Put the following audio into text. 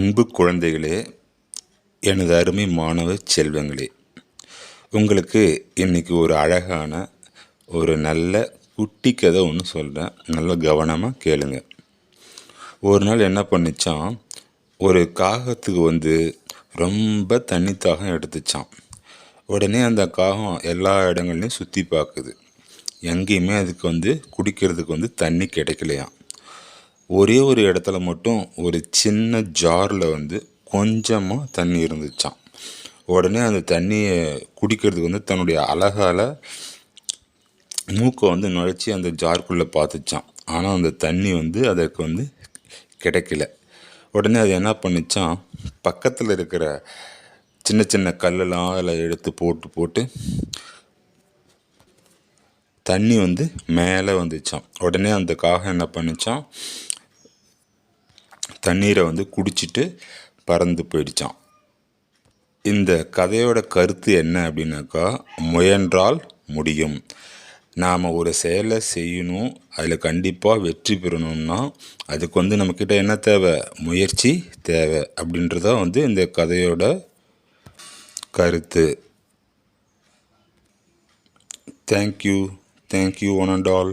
அன்பு குழந்தைகளே எனது அருமை மாணவ செல்வங்களே உங்களுக்கு இன்றைக்கி ஒரு அழகான ஒரு நல்ல குட்டி கதை ஒன்று சொல்கிறேன் நல்ல கவனமாக கேளுங்க. ஒரு நாள் என்ன பண்ணிச்சான் ஒரு காகத்துக்கு வந்து ரொம்ப தண்ணி தாகம் எடுத்துச்சான் உடனே அந்த காகம் எல்லா இடங்கள்லையும் சுற்றி பார்க்குது எங்கேயுமே அதுக்கு வந்து குடிக்கிறதுக்கு வந்து தண்ணி கிடைக்கலையாம். ஒரே ஒரு இடத்துல மட்டும் ஒரு சின்ன ஜாரில் வந்து கொஞ்சமாக தண்ணி இருந்துச்சான் உடனே அந்த தண்ணியை குடிக்கிறதுக்கு வந்து தன்னுடைய அழகால் மூக்கை வந்து நுழைச்சி அந்த ஜார்க்குள்ளே பார்த்துச்சான் ஆனால் அந்த தண்ணி வந்து அதற்கு வந்து கிடைக்கல. உடனே அது என்ன பண்ணிச்சான் பக்கத்தில் இருக்கிற சின்ன சின்ன கல்லெல்லாம் அதில் எடுத்து போட்டு போட்டு தண்ணி வந்து மேலே வந்துச்சான் உடனே அந்த காகம் என்ன பண்ணிச்சான் தண்ணீரை வந்து குடிச்சிட்டு பறந்து போயிடுச்சான் இந்த கதையோட கருத்து என்ன அப்படின்னாக்கா முயன்றால் முடியும். நாம் ஒரு செயலை செய்யணும் அதில் கண்டிப்பாக வெற்றி பெறணும்னா அதுக்கு வந்து நம்மக்கிட்ட என்ன தேவை? முயற்சி தேவை அப்படின்றத வந்து இந்த கதையோட கருத்து. Thank you thank you one and all